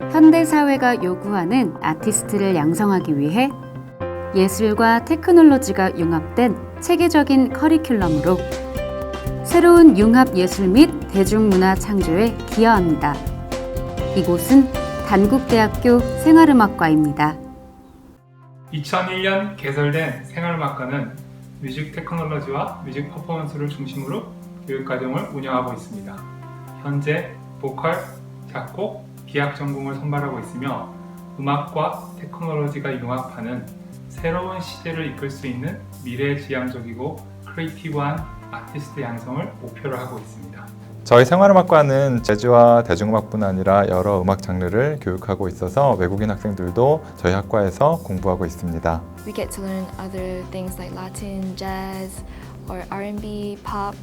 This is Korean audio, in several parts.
현대 사회가 요구하는 아티스트를 양성하기 위해 예술과 테크놀로지가 융합된 체계적인 커리큘럼으로 새로운 융합 예술 및 대중문화 창조에 기여합니다. 이곳은 단국대학교 생활음악과입니다. 2001년 개설된 생활음악과는 뮤직 테크놀로지와 뮤직 퍼포먼스를 중심으로 교육과정을 운영하고 있습니다. 현재 보컬, 작곡, 기악 전공을 선발하고 있으며 음악과 테크놀로지가 융합하는 새로운 시대를 이끌 수 있는 미래지향적이고 크리에이티브한 아티스트 양성을 목표로 하고 있습니다. 저희 생활음악과는 재즈와 대중음악뿐 아니라 여러 음악 장르를 교육하고 있어서 외국인 학생들도 저희 학과에서 공부하고 있습니다. We get to learn other things like Latin, jazz, or R&B, pop,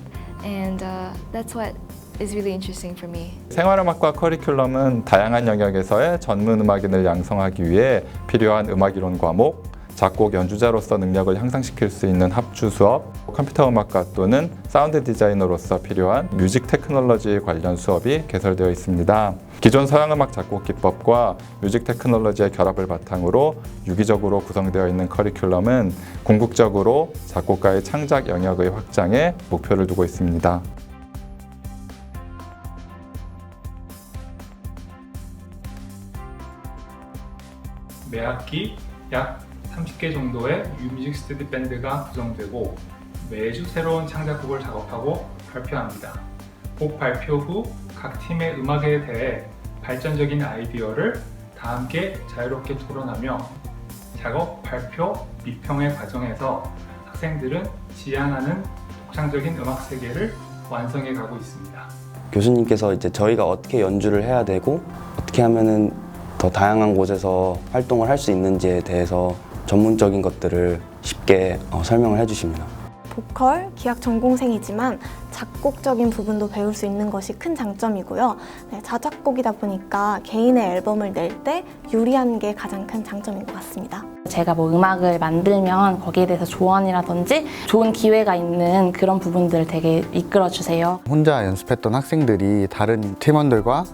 and uh, that's what is really interesting for me. 생활음악과 커리큘럼은 다양한 영역에서의 전문 음악인을 양성하기 위해 필요한 음악 이론 과목, 작곡 연주자로서 능력을 향상시킬 수 있는 합주 수업, 컴퓨터 음악과 또는 사운드 디자이너로서 필요한 뮤직 테크놀로지 관련 수업이 개설되어 있습니다. 기존 서양 음악 작곡 기법과 뮤직 테크놀로지의 결합을 바탕으로 유기적으로 구성되어 있는 커리큘럼은 궁극적으로 작곡가의 창작 영역의 확장에 목표를 두고 있습니다. 매 학기 약 30개 정도의 유뮤직 스터디 밴드가 구성되고 매주 새로운 창작곡을 작업하고 발표합니다. 곡 발표 후 각 팀의 음악에 대해 발전적인 아이디어를 다 함께 자유롭게 토론하며 작업, 발표, 미평의 과정에서 학생들은 지향하는 독창적인 음악 세계를 완성해 가고 있습니다. 교수님께서 이제 저희가 어떻게 연주를 해야 되고 어떻게 하면은 더 다양한 곳에서 활동을 할 수 있는지에 대해서 전문적인 것들을 쉽게 어, 설명을 해주십니다. 보컬, 기악 전공생이지만 작곡적인 부분도 배울 수 있는 것이 큰 장점이고요. 네, 자작곡이다 보니까 개인의 앨범을 낼 때 유리한 게 가장 큰 장점인 것 같습니다. 제가 뭐 음악을 만들면 거기에 대해서 조언이라든지 좋은 기회가 있는 그런 부분들을 되게 이끌어 주세요. 혼자 연습했던 학생들이 다른 팀원들과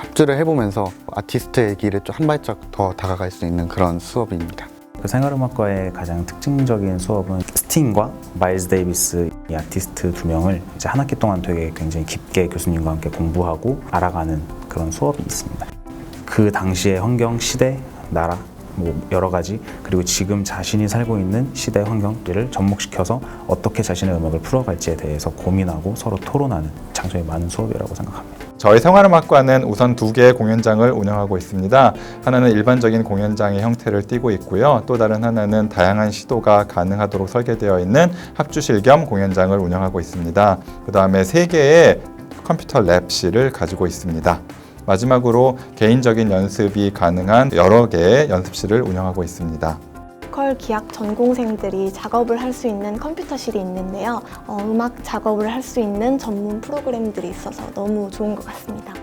합주를 해보면서 아티스트의 길에 좀 한 발짝 더 다가갈 수 있는 그런 수업입니다. 그 생활음악과의 가장 특징적인 수업은 스팅과 마일즈 데이비스 이 아티스트 두 명을 이제 한 학기 동안 되게 굉장히 깊게 교수님과 함께 공부하고 알아가는 그런 수업이 있습니다. 그 당시의 환경, 시대, 나라 뭐 여러 가지 그리고 지금 자신이 살고 있는 시대 환경들을 접목시켜서 어떻게 자신의 음악을 풀어갈지에 대해서 고민하고 서로 토론하는 장점이 많은 수업이라고 생각합니다. 저희 생활음악과는 우선 두 개의 공연장을 운영하고 있습니다. 하나는 일반적인 공연장의 형태를 띠고 있고요. 또 다른 하나는 다양한 시도가 가능하도록 설계되어 있는 합주실 겸 공연장을 운영하고 있습니다. 그 다음에 세 개의 컴퓨터 랩실을 가지고 있습니다. 마지막으로 개인적인 연습이 가능한 여러 개의 연습실을 운영하고 있습니다. 보컬, 기악 전공생들이 작업을 할 수 있는 컴퓨터실이 있는데요. 어, 음악 작업을 할 수 있는 전문 프로그램들이 있어서 너무 좋은 것 같습니다.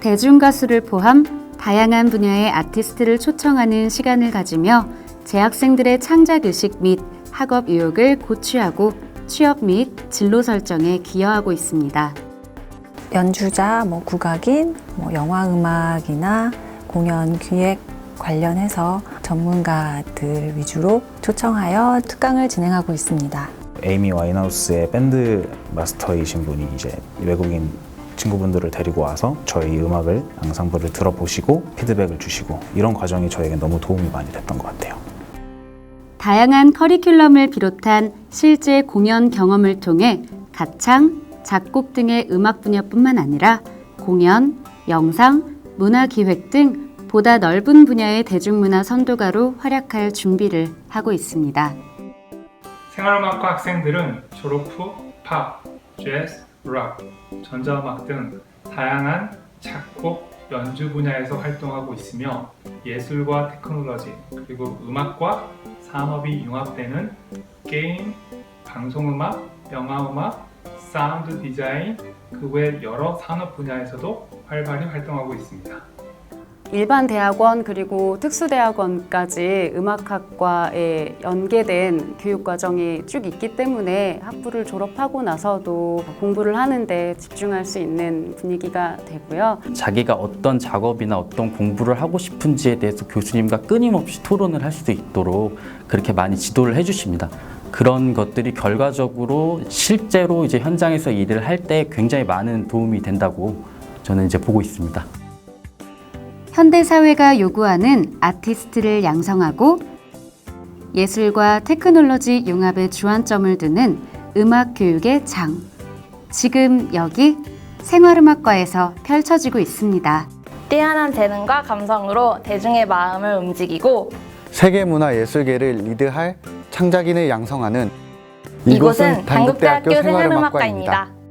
대중가수를 포함 다양한 분야의 아티스트를 초청하는 시간을 가지며 재학생들의 창작 의식 및 학업 의욕을 고취하고 취업 및 진로 설정에 기여하고 있습니다. 연주자, 뭐 국악인, 뭐 영화 음악이나 공연 기획 관련해서 전문가들 위주로 초청하여 특강을 진행하고 있습니다. 에이미 와인하우스의 밴드 마스터이신 분이 이제 외국인 친구분들을 데리고 와서 저희 음악을 앙상블을 들어보시고 피드백을 주시고 이런 과정이 저에게 너무 도움이 많이 됐던 것 같아요. 다양한 커리큘럼을 비롯한 실제 공연 경험을 통해 가창, 작곡 등의 음악 분야뿐만 아니라 공연, 영상, 문화 기획 등 보다 넓은 분야의 대중문화 선도가로 활약할 준비를 하고 있습니다. 생활음악과 학생들은 졸업 후 팝, 재즈, 락, 전자음악 등 다양한 작곡, 연주 분야에서 활동하고 있으며 예술과 테크놀로지 그리고 음악과 산업이 융합되는 게임, 방송음악, 영화음악, 사운드 디자인 그 외 여러 산업 분야에서도 활발히 활동하고 있습니다. 일반 대학원 그리고 특수대학원까지 음악학과에 연계된 교육 과정이 쭉 있기 때문에 학부를 졸업하고 나서도 공부를 하는데 집중할 수 있는 분위기가 되고요. 자기가 어떤 작업이나 어떤 공부를 하고 싶은지에 대해서 교수님과 끊임없이 토론을 할 수 있도록 그렇게 많이 지도를 해주십니다. 그런 것들이 결과적으로 실제로 이제 현장에서 일을 할 때 굉장히 많은 도움이 된다고 저는 이제 보고 있습니다. 현대 사회가 요구하는 아티스트를 양성하고 예술과 테크놀로지 융합에 주안점을 두는 음악 교육의 장. 지금 여기 생활음악과에서 펼쳐지고 있습니다. 뛰어난 재능과 감성으로 대중의 마음을 움직이고 세계 문화 예술계를 리드할 창작인을 양성하는 이곳은 단국대학교 생활음악과입니다.